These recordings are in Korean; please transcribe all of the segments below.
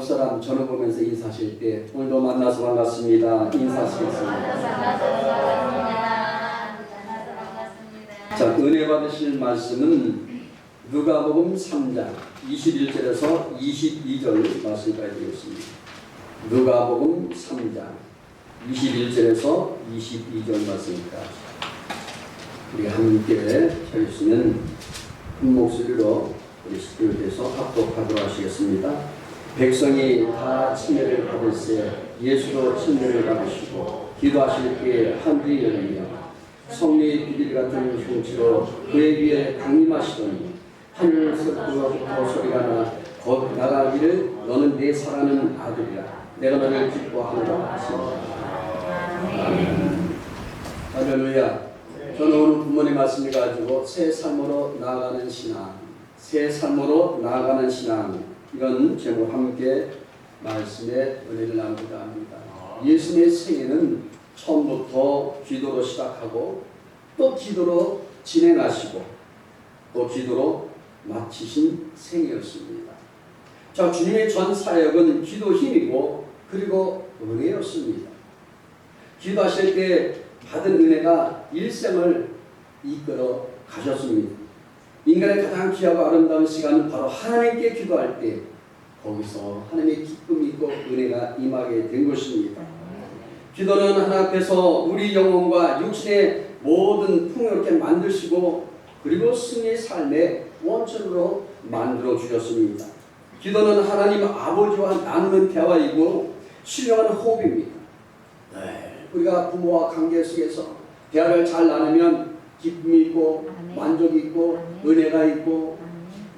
옆 사람 전화 보면서 인사하실 때 오늘도 만나서 반갑습니다. 인사하시겠습니다. 자, 은혜 받으실 말씀은 누가복음 3장 21절에서 22절 말씀까지 되겠습니다. 누가복음 3장 21절에서 22절 말씀입니다. 우리가 함께 펼치는 큰 목소리로 우리 스튜디오에서 합독하도록 하시겠습니다. 백성이 다 침례를 받을세 예수도 침례를 받으시고 기도하실 때 하늘이 열리며 성리의 비둘기 같은 흉치로 그의 위에 강림하시더니 하늘에서부터 소리가 나 곧 나가기를 너는 내 사랑하는 아들이라. 내가 너를 기뻐하노라 하시니라. 할렐루야. 저는 오늘 부모님 말씀을 가지고 새 삶으로 나아가는 신앙 새 삶으로 나아가는 신앙 이런 제목 함께 말씀의 은혜를 나누고자 합니다 예수님의 생애는 처음부터 기도로 시작하고 또 기도로 진행하시고 또 기도로 마치신 생이었습니다. 자, 주님의 전 사역은 기도 힘이고 그리고 은혜였습니다. 기도하실 때 받은 은혜가 일생을 이끌어 가셨습니다. 인간의 가장 귀하고 아름다운 시간은 바로 하나님께 기도할 때 거기서 하나님의 기쁨이 있고 은혜가 임하게 된 것입니다. 기도는 하나 앞에서 우리 영혼과 육신의 모든 풍요롭게 만드시고 그리고 승리의 삶의 원천으로 만들어 주셨습니다. 기도는 하나님 아버지와 나누는 대화이고 신령한 호흡입니다. 네, 우리가 부모와 관계 속에서 대화를 잘 나누면 기쁨이 있고 아멘. 만족이 있고 아멘. 은혜가 있고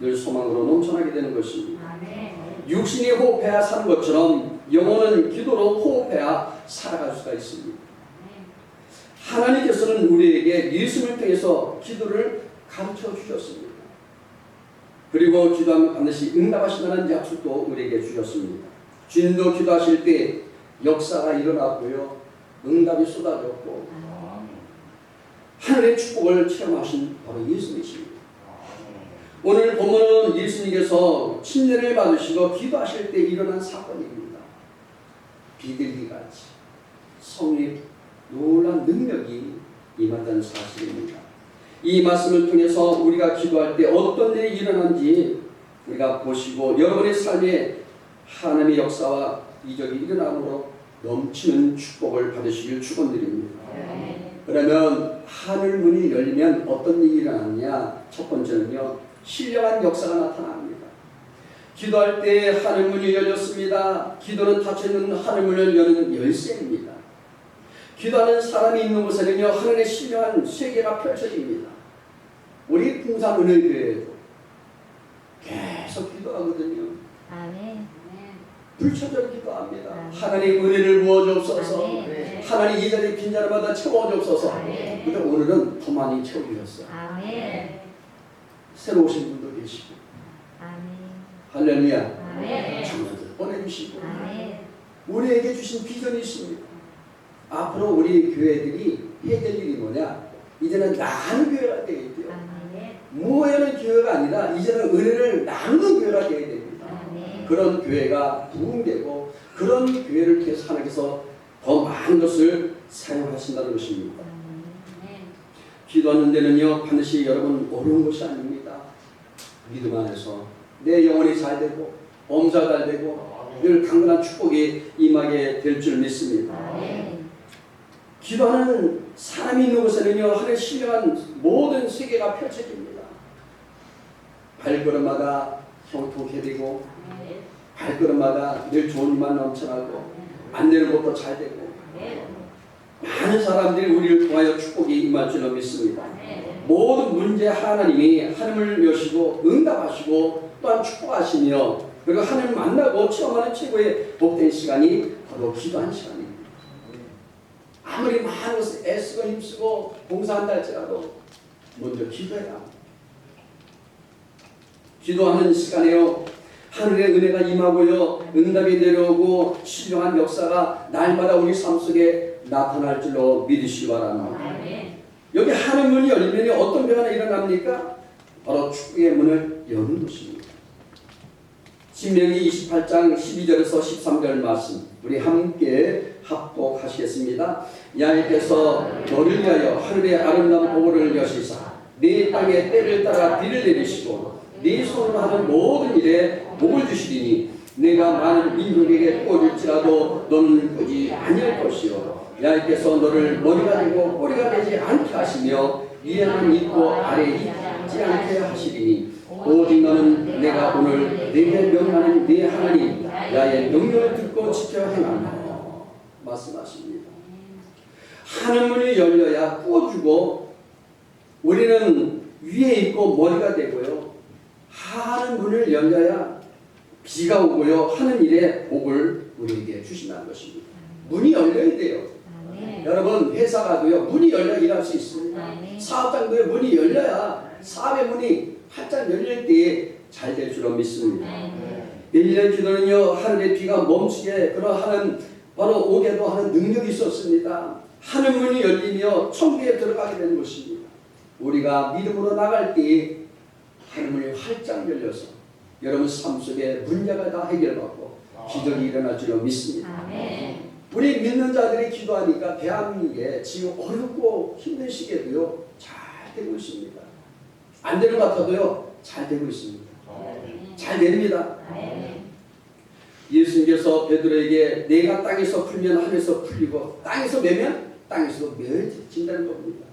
늘 소망으로 넘쳐나게 되는 것입니다. 아멘. 육신이 호흡해야 사는 것처럼 영혼은 기도로 호흡해야 살아갈 수가 있습니다. 하나님께서는 우리에게 예수를 통해서 기도를 가르쳐 주셨습니다. 그리고 기도하면 반드시 응답하신다는 약속도 우리에게 주셨습니다. 주님도 기도하실 때 역사가 일어났고요. 응답이 쏟아졌고 하늘의 축복을 체험하신 바로 예수님이십니다. 오늘 본문은 예수님께서 침례를 받으시고 기도하실 때 일어난 사건입니다. 비둘기같이 성립 놀란 능력이 임하다는 사실입니다. 이 말씀을 통해서 우리가 기도할 때 어떤 일이 일어난지 우리가 보시고 여러분의 삶에 하나님의 역사와 이적이 일어남으로 넘치는 축복을 받으시길 축원드립니다. 그러면 하늘 문이 열리면 어떤 일이 일어나느냐? 첫 번째는요, 신령한 역사가 나타납니다. 기도할 때 하늘 문이 열렸습니다. 기도는 닫혀있는 하늘 문을 여는 열쇠입니다. 기도하는 사람이 있는 곳에는요, 하늘의 신령한 세계가 펼쳐집니다. 우리 풍산은혜교회도 계속 기도하거든요. 아멘. 불천절 기도합니다. 아멘. 하나님 은혜를 부어주옵소서. 아멘. 하나님 이 자리 빈 자리마다 채워주옵소서. 아멘. 근데 오늘은 더 많이 채워주셨어요. 아멘. 새로 오신 분도 계시고 아멘. 할렐루야 아멘. 장로들 보내주시고 아멘. 우리에게 주신 비전이 있습니다 앞으로 우리 교회들이 해야 될 일이 뭐냐 이제는 나는 교회가 되어야 돼요 아멘. 모여는 교회가 아니라 이제는 은혜를 나누는 교회가 되어야 됩니다 아멘. 그런 교회가 부흥되고 그런 교회를 통해서 하나님께서 더 많은 것을 사용하신다는 것입니다 기도하는 데는요 반드시 여러분 어려운 것이 아닙니다. 믿음 안에서 내 영혼이 잘 되고 엄사 잘 되고 늘 강건한 축복이 임하게 될 줄 믿습니다. 아멘. 기도하는 사람이 있는 곳에는요 하늘 신령한 모든 세계가 펼쳐집니다. 발걸음마다 형통해 되고 발걸음마다 늘 좋은 일만 넘쳐나고 안내는 것도 잘 되고 많은 사람들이 우리를 통하여 축복이 임할 줄로 믿습니다. 모든 문제 하나님이 하늘을 여시고 응답하시고 또한 축복하시며 그리고 하나님 만나고 체험하는 최고의 복된 시간이 바로 기도하는 시간입니다. 아무리 많은 것을 애쓰고 힘쓰고 봉사한다 할지라도 먼저 기도해야. 기도하는 시간에요. 하늘의 은혜가 임하고요. 응답이 내려오고 신령한 역사가 날마다 우리 삶 속에 나타날 줄로 믿으시기 바랍니다. 여기 하늘 문이 열리면 어떤 변화가 일어납니까? 바로 축복의 문을 여는 것입니다. 신명기 28장 12절에서 13절 말씀 우리 함께 합독하시겠습니다. 야훼께서 너를 위하여 하늘의 아름다운 보고를 여시사 네 땅에 때를 따라 비를 내리시고 네 손으로 하는 모든 일에 복을 주시리니 내가 많은 민족에게 꽂을지라도 너는 꽂지 아니할 것이요 야훼께서 너를 머리가 되고 꼬리가 되지 않게 하시며 위에는 있고 아래에 있지 않게 하시리니 오직 너는 내가 오늘 내게 명하는 네 하나님 야의 명령을 듣고 지켜 행하며 말씀하십니다. 하늘 문이 열려야 꾸어주고 우리는 위에 있고 머리가 되고요. 하늘 문을 열려야 비가 오고요. 하는 일에 복을 우리에게 주신다는 것입니다. 문이 열려야 돼요. 아멘. 여러분 회사 가도요 문이 열려 일할 수 있습니다. 아멘. 사업장도요 문이 열려야 사업의 문이 활짝 열릴 때에 잘될 줄로 믿습니다. 아멘. 1년 기도는요 하늘의 비가 멈추게 그러하는 바로 오게도 하는 능력이 있었습니다. 하늘 문이 열리며 천국에 들어가게 되는 것입니다. 우리가 믿음으로 나갈 때 하늘 문이 활짝 열려서 여러분 삶 속에 문제가 다 해결받고 기적이 일어날 줄로 믿습니다. 아멘. 우리 믿는 자들이 기도하니까 대한민국에 지금 어렵고 힘든 시기에도요 잘 되고 있습니다. 안 되는 것 같아도요 잘 되고 있습니다. 잘 됩니다. 아멘. 예수님께서 베드로에게 내가 땅에서 풀면 하늘에서 풀리고 땅에서 매면 땅에서도 매진다는 겁니다.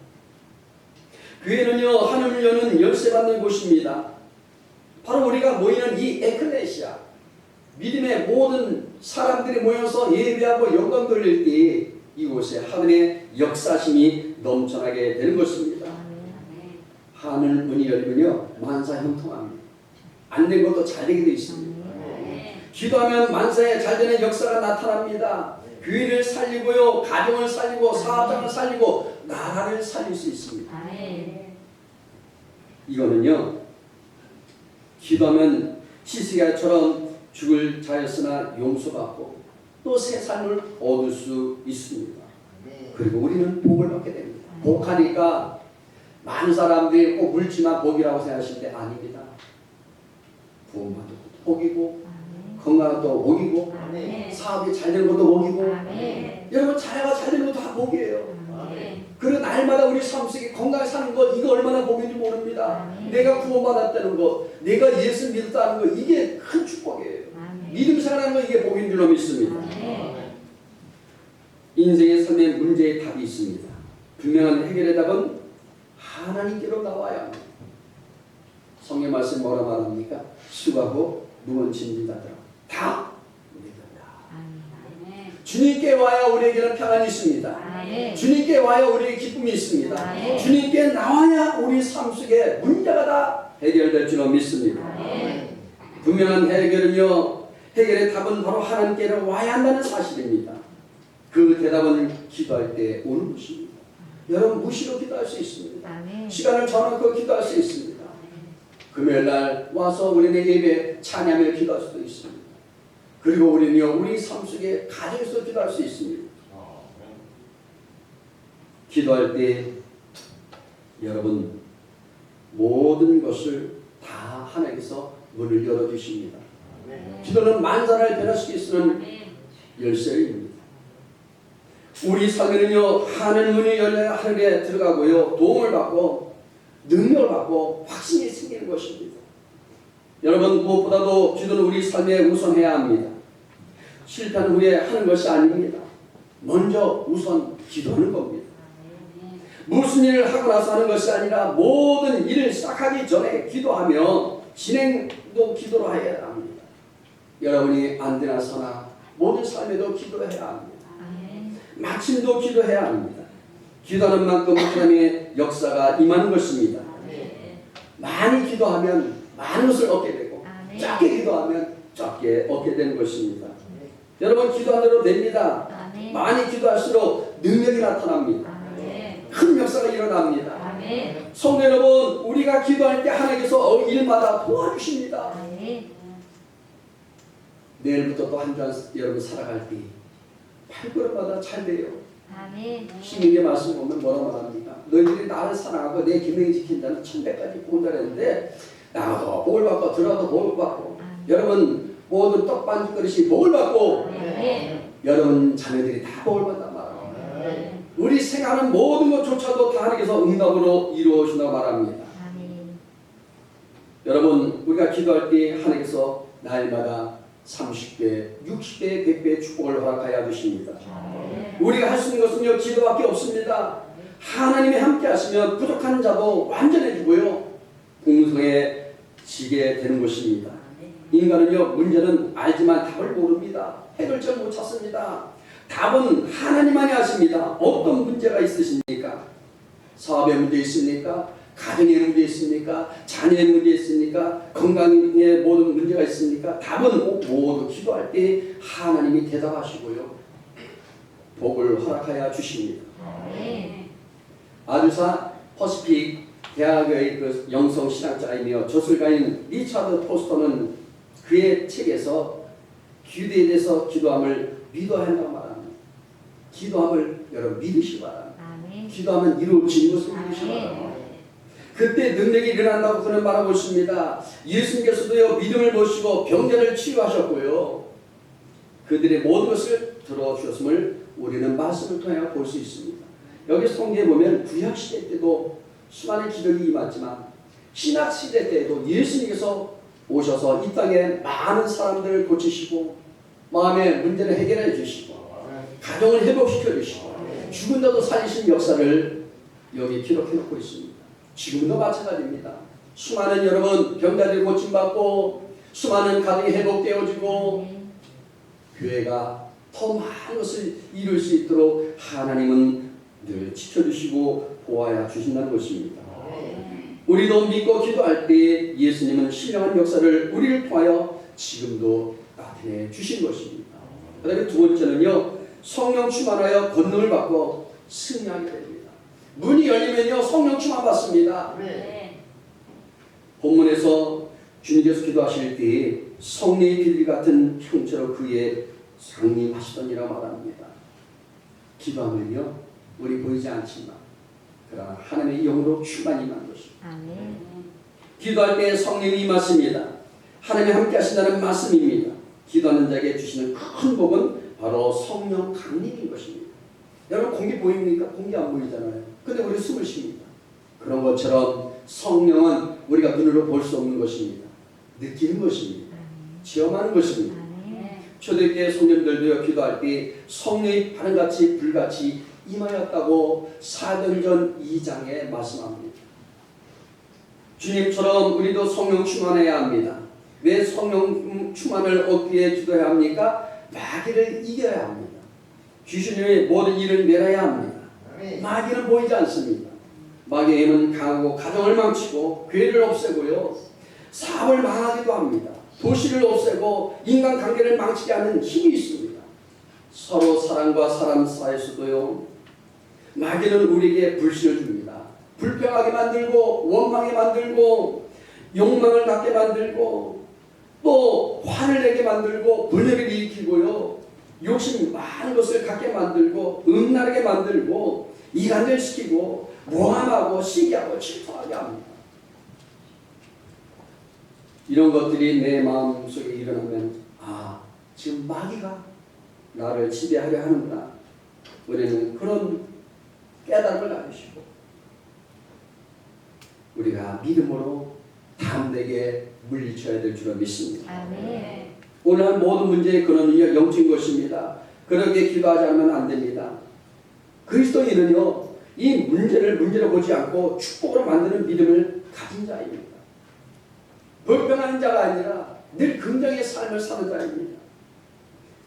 교회는요 하늘을 여는 열쇠 받는 곳입니다. 바로 우리가 모이는 이 에클레시아 믿음의 모든 사람들이 모여서 예배하고 영광 돌릴 때 이곳에 하늘의 역사심이 넘쳐나게 되는 것입니다. 하늘 문이 열리면요 만사 형통합니다. 안 된 것도 잘 되게 돼 있습니다. 기도하면 만사에 잘 되는 역사가 나타납니다. 교회를 살리고요, 가정을 살리고, 사업장을 살리고, 나라를 살릴 수 있습니다. 이거는요, 기도하면 시스기야처럼 죽을 자였으나 용서받고 또 새 삶을 얻을 수 있습니다. 그리고 우리는 복을 받게 됩니다. 복하니까 많은 사람들이 꼭 물질만 복이라고 생각하실 때 아닙니다. 것도 복이고 것도 복이고. 사업이 잘 되는 것도 복이고. 여러분 자녀가 잘 되는 것도 다 복이에요. 아멘. 그리고 날마다 우리 삶 속에 건강히 사는 것 이거 얼마나 복인지 모릅니다. 내가 구원받았다는 것, 내가 예수 믿었다는 것 이게 큰 축복이에요. 믿음 생활하는 거 이게 복인 줄로 믿습니다. 인생의 삶의 문제의 답이 있습니다. 분명한 해결의 답은 하나님께로 나와야 합니다. 성경 말씀 뭐라 말합니까? 수고하고 짐진 자들아 다. 주님께 와야 우리에게는 평안이 있습니다. 아멘. 주님께 와야 우리에게 기쁨이 있습니다. 아멘. 주님께 나와야 우리 삶 속에 문제가 다 해결될 줄로 믿습니다. 아멘. 분명한 해결은요, 해결의 답은 바로 하나님께로 와야 한다는 사실입니다. 그 대답은 기도할 때 오는 것입니다. 여러분 무시로 기도할 수 있습니다. 아멘. 시간을 정하고 기도할 수 있습니다. 금요일 날 와서 우리는 예배 찬양을 기도할 수도 있습니다. 그리고 우리는요, 우리 삶 속에 가정 에서 기도할 수 있습니다. 기도할 때 여러분 모든 것을 다 하나님께서 문을 열어주십니다. 기도는 만사를 변화시킬 수 있는 열쇠입니다. 우리 삶에는요 하늘 문이 열려야 하늘에 들어가고요 도움을 받고 능력을 받고 확신이 생기는 것입니다. 여러분 무엇보다도 기도는 우리 삶에 우선해야 합니다. 실패한 후에 하는 것이 아닙니다. 먼저 우선 기도하는 겁니다. 무슨 일을 하고 나서 하는 것이 아니라 모든 일을 시작하기 전에 기도하며 진행도 기도로 해야 합니다. 여러분이 안 되나 서나 모든 삶에도 기도해야 합니다. 마침도 기도해야 합니다. 기도하는 만큼 하나님의 역사가 임하는 것입니다. 많이 기도하면 많은 것을 얻게 되고 아멘. 작게 기도하면 작게 얻게 되는 것입니다. 여러분 기도한 대로 됩니다. 아멘. 많이 기도할수록 능력이 나타납니다. 아멘. 큰 역사가 일어납니다. 아멘. 성도 여러분, 우리가 기도할 때 하나님께서 어, 일마다 도와주십니다. 아멘. 내일부터 또 한 주 여러분 살아갈 때 발걸음마다 잘 돼요. 아멘. 신에게 말씀 보면 뭐라고 말합니까? 너희들이 나를 사랑하고 내 기명이 지킨 자는 천대까지 본다는데 나도 복을 받고 들어도 복을 받고 여러분 모든 떡반 그릇이 복을 받고 아멘. 여러분 자녀들이 다 복을 받단 말이에요. 아멘. 우리 생각하는 모든 것조차도 다 하나님께서 응답으로 이루어진다고 말합니다. 아멘. 여러분 우리가 기도할 때 하나님께서 날마다 30배, 60배, 100배의 축복을 허락하여 주십니다. 우리가 할 수 있는 것은요 기도밖에 없습니다. 하나님이 함께 하시면 부족한 자도 완전해지고요 공성해 지게 되는 것입니다. 인간은요 문제는 알지만 답을 모릅니다. 해결점 못 찾습니다. 답은 하나님만이 하십니다. 어떤 문제가 있으십니까? 사업의 문제 있습니까? 가정의 문제 있습니까? 자녀의 문제 있습니까? 건강의 모든 문제가 있습니까? 답은 모두 기도할 때 하나님이 대답하시고요. 복을 허락하여 주십니다. 아멘. 아주사 퍼시픽 대학의 그 영성 신학자이며 저술가인 리차드 포스터는 그의 책에서 기도에 대해서 기도함을 믿어야 한다고 말합니다. 기도함을 여러분 믿으시기 바랍니다. 기도하면 이루어지는 것을 믿으시기 바랍니다. 그때 능력이 일어난다고 그는 말하고 있습니다. 예수님께서도요 믿음을 모시고 병자를 치유하셨고요. 그들의 모든 것을 들어주셨음을 우리는 말씀을 통해 볼 수 있습니다. 여기 성경에 보면 구약 시대 때도 수많은 기적이 임했지만 신약 시대 때에도 예수님께서 오셔서 이 땅에 많은 사람들을 고치시고 마음의 문제를 해결해 주시고 가정을 회복시켜 주시고 죽은 자도 살리신 역사를 여기 기록해 놓고 있습니다. 지금도 마찬가지입니다. 수많은 여러분 병자들이 고침받고 수많은 가정이 회복되어지고. 교회가 더 많은 것을 이룰 수 있도록 하나님은 늘 지켜주시고 보아야 주신다는 것입니다. 우리도 믿고 기도할 때 예수님은 신령한 역사를 우리를 통하여 지금도 나타내 주신 것입니다. 그 다음에 두 번째는요, 성령 충만하여 권능을 받고 승리하게 됩니다. 문이 열리면요, 성령 충만 받습니다. 아멘. 본문에서 주님께서 기도하실 때 성령의 빌리 같은 형체로 그의 상림하시더니라 말합니다. 기도하면요 우리 보이지 않지만 그러나 하나님의 영으로 충만히 임한 것입니다. 기도할 때 성령이 임하십니다. 하나님이 함께 하신다는 말씀입니다. 기도하는 자에게 주시는 큰 복은 바로 성령 강림인 것입니다. 여러분 공기 보입니까? 공기 안 보이잖아요. 근데 우리 숨을 쉽니다. 그런 것처럼 성령은 우리가 눈으로 볼 수 없는 것입니다. 느끼는 것입니다. 체험하는 것입니다. 초대교회 성령들도요 기도할 때 성령이 바람같이 불같이 임하였다고 사도전 2장에 말씀합니다. 주님처럼 우리도 성령 충만해야 합니다. 왜 성령 충만을 얻기 위해 기도해야 합니까? 마귀를 이겨야 합니다. 귀신의 모든 일을 내려야 합니다. 마귀는 보이지 않습니다. 마귀는 강하고 가정을 망치고 교회를 없애고요. 사업을 망하기도 합니다. 도시를 없애고 인간관계를 망치게 하는 힘이 있습니다. 서로 사람과 사람 사이에서도요. 마귀는 우리에게 불신을 줍니다. 불평하게 만들고 원망에 만들고 욕망을 갖게 만들고 또 화를 내게 만들고 분열을 일으키고요. 욕심 많은 것을 갖게 만들고 음란하게 만들고 이간질시키고 모함하고 시기하고 질투하게 합니다. 이런 것들이 내 마음속에 일어나면 아 지금 마귀가 나를 지배하려 하는구나. 우리는 그런 깨달음을 가지시고 우리가 믿음으로 담대게 물리쳐야 될 줄을 믿습니다. 아멘. 오늘 한 모든 문제의 근원은 영적인 것입니다. 그렇게 기도하지 않으면 안 됩니다. 그리스도인은요, 이 문제를 문제로 보지 않고 축복으로 만드는 믿음을 가진 자입니다. 불평하는 자가 아니라 늘 긍정의 삶을 사는 자입니다.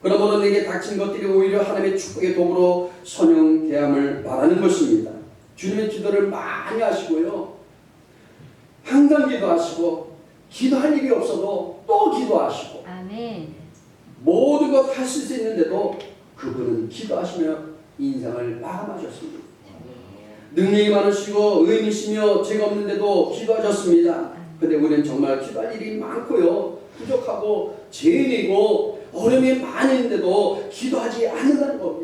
그러므로 내게 닥친 것들이 오히려 하나님의 축복의 도구로 선용되함을 말하는 것입니다. 주님의 기도를 많이 하시고요. 항상 기도하시고 기도할 일이 없어도 또 기도하시고 아멘. 모든 것할수 있는데도 그분은 기도하시며 인생을 마감하셨습니다. 능력이 많으시고 의인이시며 죄가 없는데도 기도하셨습니다. 근데 우리는 정말 기도할 일이 많고요. 부족하고 죄인이고 어려움이 많이 있는데도 기도하지 않는다는 겁니다.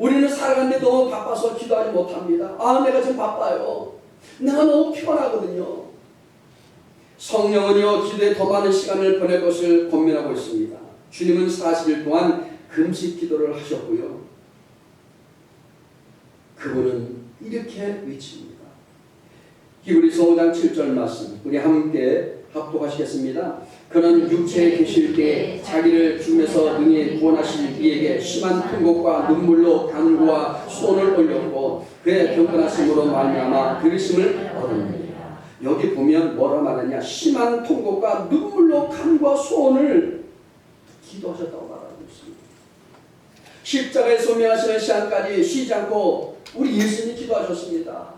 우리는 살아가는데 너무 바빠서 기도하지 못합니다. 아, 내가 지금 바빠요. 내가 너무 피곤하거든요. 성령은요 기도에 더 많은 시간을 보낼 것을 권면하고 있습니다. 주님은 40일 동안 금식 기도를 하셨고요. 그분은 이렇게 외칩니다. 히브리서 5장 7절 말씀 우리 함께 합독하시겠습니다. 그는 육체에 계실 때 자기를 죽음에서 능히 구원하실 이에게 심한 통곡과 눈물로 간구와 손을 올렸고 그의 경건하심으로 말미암아 그리심을 얻었느니라. 여기 보면 뭐라 말하냐 심한 통곡과 눈물로 간구와 소원을 기도하셨다고 말하고 있습니다. 십자가에 소명하시는 시간까지 쉬지 않고 우리 예수님이 기도하셨습니다.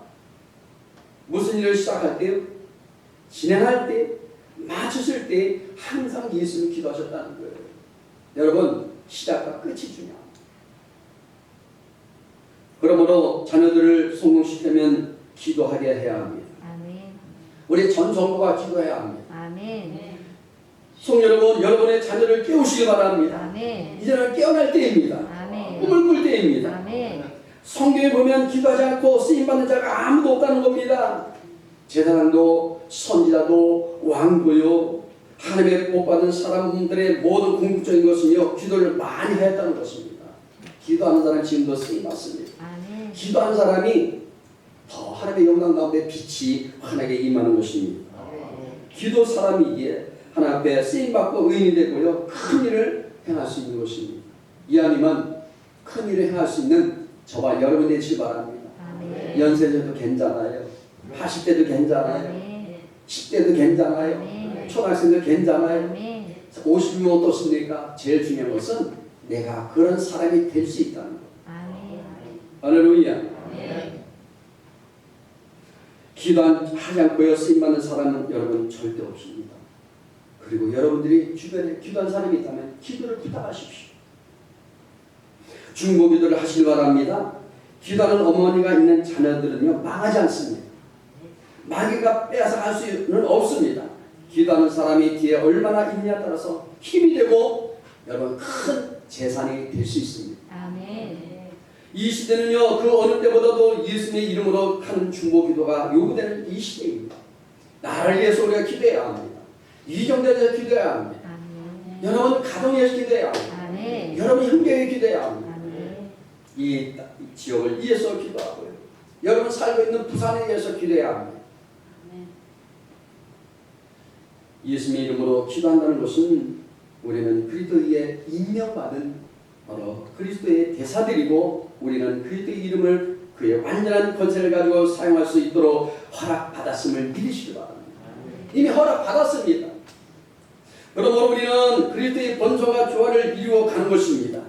무슨 일을 시작할 때, 진행할 때, 마쳤을 때 항상 예수님 기도하셨다는 거예요. 여러분 시작과 끝이 중요합니다. 그러므로 자녀들을 성공시키려면 기도하게 해야 합니다. 아멘. 우리 전 정부가 기도해야 합니다. 아멘. 송 여러분, 여러분의 자녀를 깨우시기 바랍니다. 아멘. 이제는 깨어날 때입니다. 아멘. 꿈을 꿀 때입니다. 아멘. 성경에 보면 기도하지 않고 쓰임 받는 자가 아무도 없다는 겁니다. 제사장도 선지자도 왕도요 하나님의 복 받은 사람들의 모든 궁극적인 것은요 기도를 많이 했다는 것입니다. 기도하는 사람 지금도 쓰임 받습니다. 기도하는 사람이 더 하나님의 영광 가운데 빛이 환하게 임하는 것입니다. 기도 사람이기에 하나님 앞에 쓰임 받고 의인이 되고요 큰 일을 행할 수 있는 것입니다. 이 아니면 큰 일을 행할 수 있는 저와 여러분 되시기 바랍니다. 연세대도 괜찮아요. 80대도 괜찮아요. 아멘. 10대도 괜찮아요. 아멘. 초등학생도 괜찮아요. 아멘. 50이면 어떻습니까? 제일 중요한 것은 내가 그런 사람이 될 수 있다는 것. 아멘. 할렐루야. 네. 기도하지 않고요 쓰임받는 사람은 여러분 절대 없습니다. 그리고 여러분들이 주변에 기도한 사람이 있다면 기도를 부탁하십시오. 중보 기도를 하시기 바랍니다. 기도하는 어머니가 있는 자녀들은요 망하지 않습니다. 마귀가 빼앗아 갈 수는 없습니다. 기도하는 사람이 뒤에 얼마나 있느냐에 따라서 힘이 되고 여러분 큰 재산이 될 수 있습니다. 아멘. 이 시대는요 그 어느 때보다도 예수님의 이름으로 하는 중보 기도가 요구되는 이 시대입니다. 나를 위해서 우리가 기도해야 합니다. 이정대에 대해서 기도해야 합니다. 아멘. 여러분 가정에 대해서 기도해야 합니다. 아멘. 여러분 형제에 기도해야 합니다. 아멘. 이 지역을 위해서 기도하고요. 여러분 살고 있는 부산에 위해서 기도해야 합니다. 예수님의 이름으로 기도한다는 것은 우리는 그리스도의 임명받은 바로 그리스도의 대사들이고 우리는 그리스도의 이름을 그의 완전한 권세를 가지고 사용할 수 있도록 허락받았음을 믿으시기 바랍니다. 이미 허락받았습니다. 그러므로 우리는 그리스도의 번성과 조화를 이루어 가는 것입니다.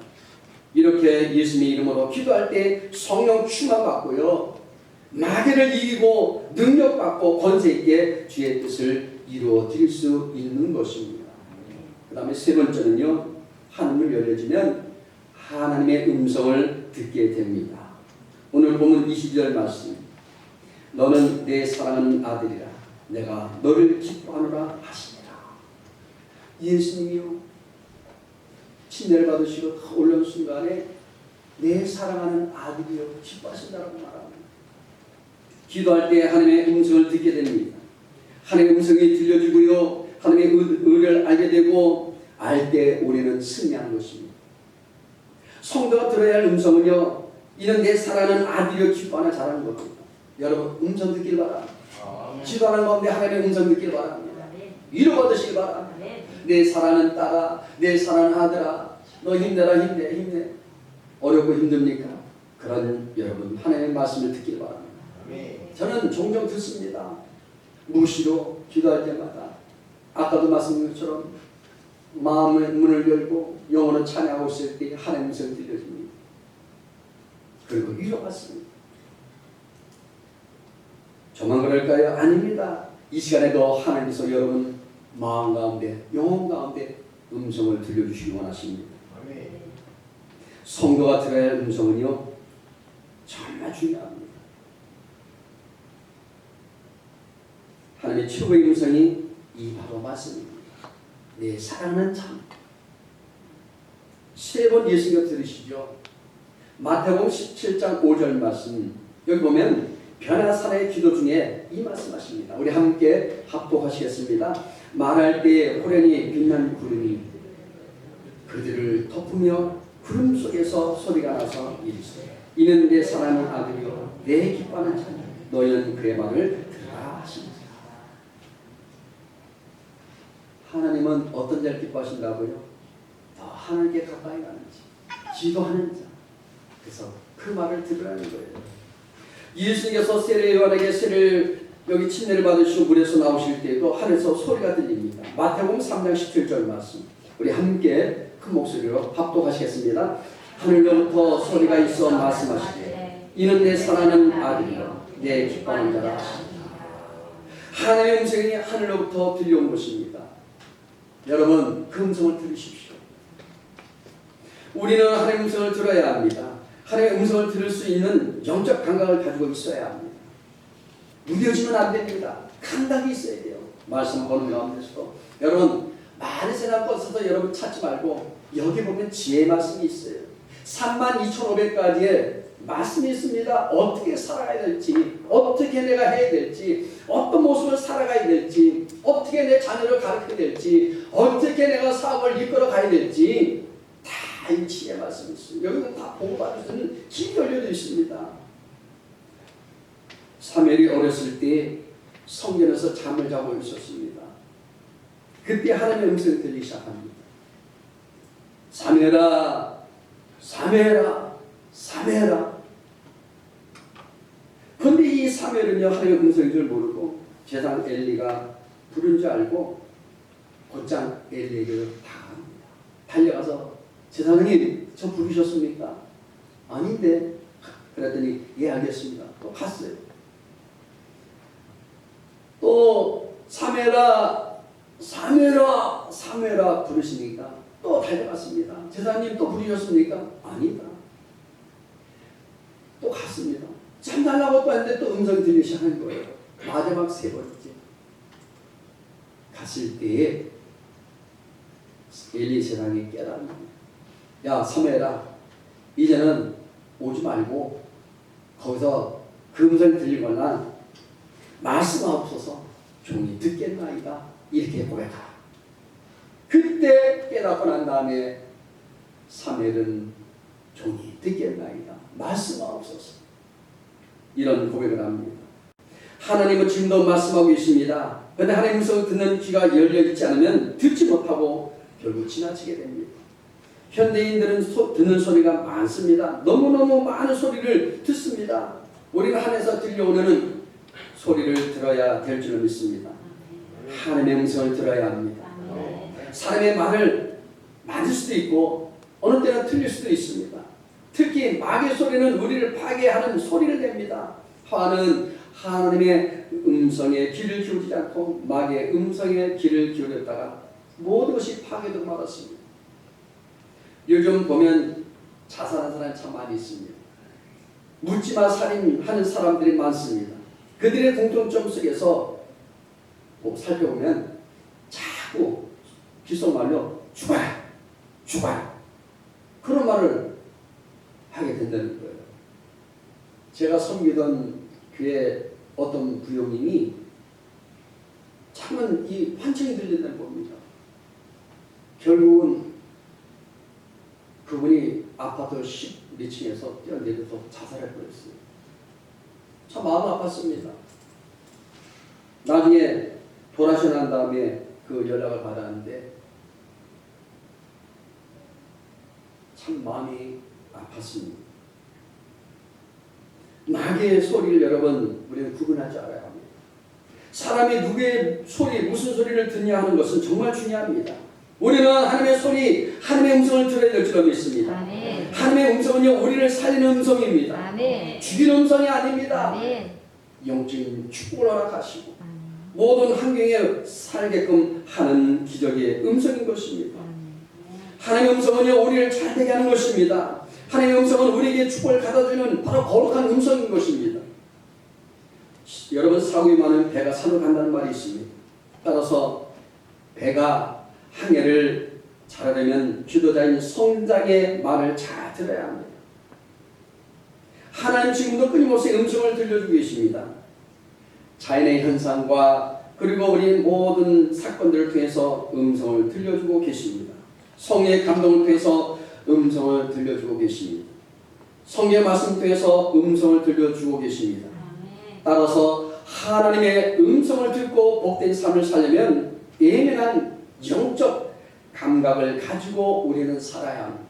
이렇게 예수님의 이름으로 기도할 때 성령 충만 받고요. 마귀를 이기고 능력 받고 권세 있게 주의 뜻을 이루어 드릴 수 있는 것입니다. 그 다음에 세 번째는요. 하늘을 열려지면 하나님의 음성을 듣게 됩니다. 오늘 보면 22절 말씀. 너는 내 사랑하는 아들이라. 내가 너를 기뻐하노라 하시니라. 예수님이요. 침례를 받으시고 탁 올라온 순간에 내 사랑하는 아들이요 기뻐하신다고 말합니다. 기도할 때 하나님의 음성을 듣게 됩니다. 하나님의 음성이 들려주고요. 하나님의 의- 의를 알게 되고 알 때 우리는 승리하는 것입니다. 성도가 들어야 할 음성은요. 이는 내 사랑하는 아들이요 기뻐하나 잘하는 겁니다. 여러분 음성 듣길 바랍니다. 기도하는 가운데 하나님의 음성 듣길 바랍니다. 위로 받으시기 바랍니다. 내 사랑하는 딸아, 내 사랑하는 아들아, 너 힘내라 힘내 힘내. 어렵고 힘듭니까? 그런 여러분 하나님의 말씀을 듣길 바랍니다. 저는 종종 듣습니다. 무시로 기도할 때마다 아까도 말씀드린 것처럼 마음의 문을 열고 영혼을 찬양하고 있을 때 하나님 음성이 들려집니다. 그리고 위로받습니다. 저만 그럴까요? 아닙니다. 이 시간에도 하나님께서 여러분 마음 가운데 영혼 가운데 음성을 들려주시기 원하십니다. 성도가 들어야 할 음성은요 정말 중요합니다. 하나님의 최고의 음성이 이 바로 말씀입니다. 내 사랑하는 참. 세 번 예수님가 들으시죠. 마태복음 17장 5절 말씀. 여기 보면 변화산의 기도 중에 이 말씀하십니다. 우리 함께 합독하시겠습니다. 말할 때 호련히 빛난 구름이 그들을 덮으며 구름 속에서 소리가 나서 이르시되 이는 내 사랑하는 아들이요 내 기뻐하는 자녀 너희는 그의 말을 들으라 하시니라 하나님은 어떤 자를 기뻐하신다고요? 더 하나님께 가까이 가는지 기도하는 자. 그래서 그 말을 들으라는 거예요. 예수님께서 세례 요한에게 세례를 여기 침례를 받으시고 물에서 나오실 때에도 하늘에서 소리가 들립니다. 마태복음 3장 17절 말씀. 우리 함께 큰 목소리로 합독하시겠습니다. 하늘로부터 소리가 있어 말씀하시되 이는 내 사랑하는 아들이요 내 기뻐하는 자라. 하나님의 음성이 하늘로부터 들려온 것입니다 여러분 그 음성을 들으십시오. 우리는 하나님의 음성을 들어야 합니다. 하나님의 음성을 들을 수 있는 영적 감각을 가지고 있어야 합니다. 무뎌지면 안 됩니다. 감각이 있어야 돼요. 말씀 보는 가운데서도 여러분 많은 생각 없어서 여러분 찾지 말고 여기 보면 지혜 말씀이 있어요. 32,500가지의 말씀이 있습니다. 어떻게 살아가야 될지, 어떻게 내가 해야 될지, 어떤 모습을 살아가야 될지, 어떻게 내 자녀를 가르쳐야 될지, 어떻게 내가 사업을 이끌어 가야 될지 다 이 지혜 말씀이 있어요. 여기는 다 보고받을 수 있는 길이 열려져 있습니다. 사멜이 어렸을 때 성전에서 잠을 자고 있었습니다. 그때 하나님의 음성이 들리기 시작합니다. 사멜아, 사멜아, 사멜아. 사멜은요 하나님의 음성인 줄 모르고 제상 엘리가 부른 줄 알고 곧장 엘리에게로 다가갑니다. 달려가서 제사장님 저 부르셨습니까? 아닌데 그랬더니 예 알겠습니다. 또 갔어요. 또 사메라 사메라 사메라 부르시니까 또 달려갔습니다. 제사님 또 부르셨습니까? 아니다. 또 갔습니다. 참 달라고 또 했는데 또 음성이 들리기 시작한 거예요. 마지막 세 번째. 갔을 때에 엘리 제사장이 깨달습니다. 야 사메라 이제는 오지 말고 거기서 그 음성이 들리거나 말씀하옵소서 종이 듣겠나이다 이렇게 고백하라. 그때 깨닫고 난 다음에 사멜은 종이 듣겠나이다 말씀하옵소서 이런 고백을 합니다. 하나님은 지금도 말씀하고 있습니다. 그런데 하나님 음성을 듣는 귀가 열려 있지 않으면 듣지 못하고 결국 지나치게 됩니다. 현대인들은 소, 듣는 소리가 많습니다. 너무너무 많은 소리를 듣습니다. 우리가 하늘에서 들려오는 소리를 들어야 될줄 믿습니다. 하나님의 음성을 들어야 합니다. 사람의 말을 맞을 수도 있고 어느 때는 틀릴 수도 있습니다. 특히 마귀의 소리는 우리를 파괴하는 소리를 냅니다. 화는 하나님의 음성에 귀를 기울이지 않고 마귀의 음성에 귀를 기울였다가 모든 것이 파괴되고 말았습니다. 요즘 보면 자살한 사람이 참 많이 있습니다. 묻지마 살인하는 사람들이 많습니다. 그들의 공통점 속에서 뭐 살펴보면 자꾸 귓속말로 죽어요. 죽어요. 그런 말을 하게 된다는 거예요. 제가 섬기던 교회 어떤 부용님이 참은 이 환청이 들린다는 겁니다. 결국은 그분이 아파트 12층에서 뛰어내려서 자살해 버렸어요. 참 마음 아팠습니다. 나중에 돌아서 난 다음에 그 연락을 받았는데 참 마음이 아팠습니다. 나의 소리를 여러분 우리는 구분할 줄 알아야 합니다. 사람이 누구의 소리 무슨 소리를 듣냐 하는 것은 정말 중요합니다. 우리는 하나님의 소리, 하나님의 음성을 들어야 될줄 믿습니다. 아멘. 하나님의 음성은요 우리를 살리는 음성입니다. 아멘. 죽이는 음성이 아닙니다. 아멘. 영적인 축복을 허락하시고 모든 환경에 살게끔 하는 기적의 음성인 것입니다. 하나님의 음성은요 우리를 잘되게 하는 것입니다. 하나님의 음성은 우리에게 축복을 갖다주는 바로 거룩한 음성인 것입니다. 여러분 사고이 많은 배가 산으로 간다는 말이 있습니다. 따라서 배가 항해를 잘하려면 지도자인 성장의 말을 잘 들어야 합니다. 하나님 지금도 끊임없이 음성을 들려주고 계십니다. 자연의 현상과 그리고 우리 모든 사건들을 통해서 음성을 들려주고 계십니다. 성의 감동을 통해서 음성을 들려주고 계십니다. 성의 말씀 통해서 음성을 들려주고 계십니다. 따라서 하나님의 음성을 듣고 복된 삶을 살려면 예민한 영적 감각을 가지고 우리는 살아야 합니다.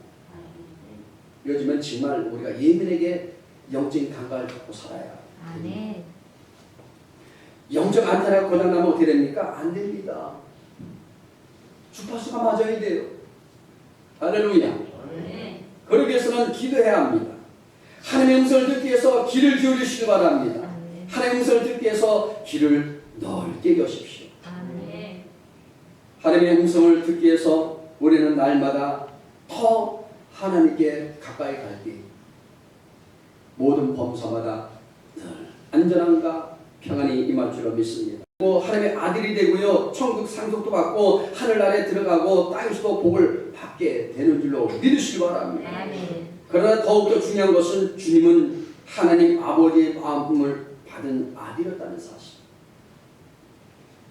요즘은 정말 우리가 예민하게 영적인 감각을 갖고 살아야 합니다. 아멘. 영적 안테나가 고장나면 어떻게 됩니까? 안 됩니다. 주파수가 맞아야 돼요. 할렐루야. 아멘. 그러기 위해서는 기도해야 합니다. 하나님의 음성을 듣기 위해서 귀를 기울이시기 바랍니다. 하나님의 음성을 듣기 위해서 귀를 넓게 여십시오. 하나님의 음성을 듣기 위해서 우리는 날마다 더 하나님께 가까이 갈때 모든 범사마다 늘 안전함과 평안이 임할 줄로 믿습니다. 그리고 하나님의 아들이 되고요. 천국 상속도 받고 하늘나라에 들어가고 땅에서도 복을 받게 되는 줄로 믿으시기 바랍니다. 아멘. 그러나 더욱더 중요한 것은 주님은 하나님 아버지의 마음을 받은 아들이었다는 사실.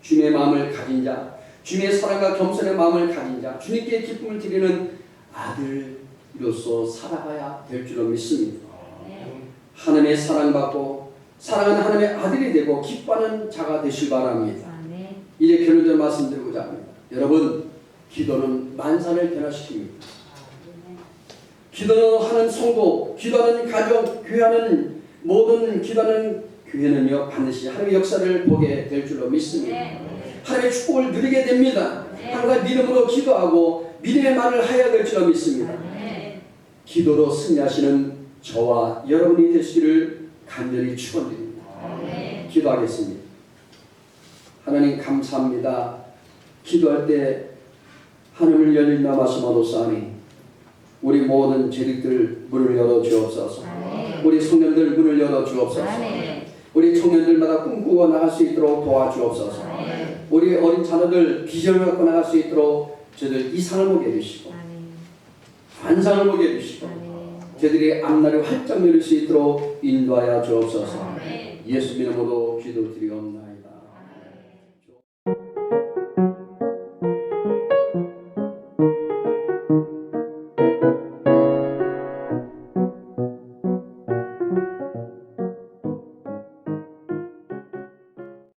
주님의 마음을 가진 자, 주님의 사랑과 겸손의 마음을 가진 자, 주님께 기쁨을 드리는 아들로서 살아가야 될 줄로 믿습니다. 아멘. 하나님의 사랑받고 사랑하는 하나님의 아들이 되고 기뻐하는 자가 되실 바랍니다. 아멘. 이제 결론적으로 말씀드리고자 합니다. 여러분, 기도는 만사를 변화시킵니다. 기도는 하는 성도, 기도하는 가정, 교회하는 모든 기도하는 교회는요 반드시 하나님의 역사를 보게 될 줄로 믿습니다. 네. 하나님의 축복을 누리게 됩니다. 네. 하나님과 믿음으로 기도하고 믿음의 말을 해야 될 줄로 믿습니다. 아멘. 기도로 승리하시는 저와 여러분이 되시기를 간절히 축원드립니다. 아멘. 기도하겠습니다. 하나님 감사합니다. 기도할 때 하늘을 열린다 말씀하도사니 우리 모든 죄득들 문을 열어 주옵소서. 아멘. 우리 청년들 문을 열어 주옵소서. 아멘. 우리 청년들마다 꿈꾸고 나갈 수 있도록 도와주옵소서. 우리 어린 자녀들 비전을 갖고 나갈 수 있도록 저들 이상을 보게 해주시고. 환상을 보게 해주시고. 저들이 앞날을 활짝 열릴 수 있도록 인도하여 주옵소서. 예수 이름으로 기도드리옵나이다.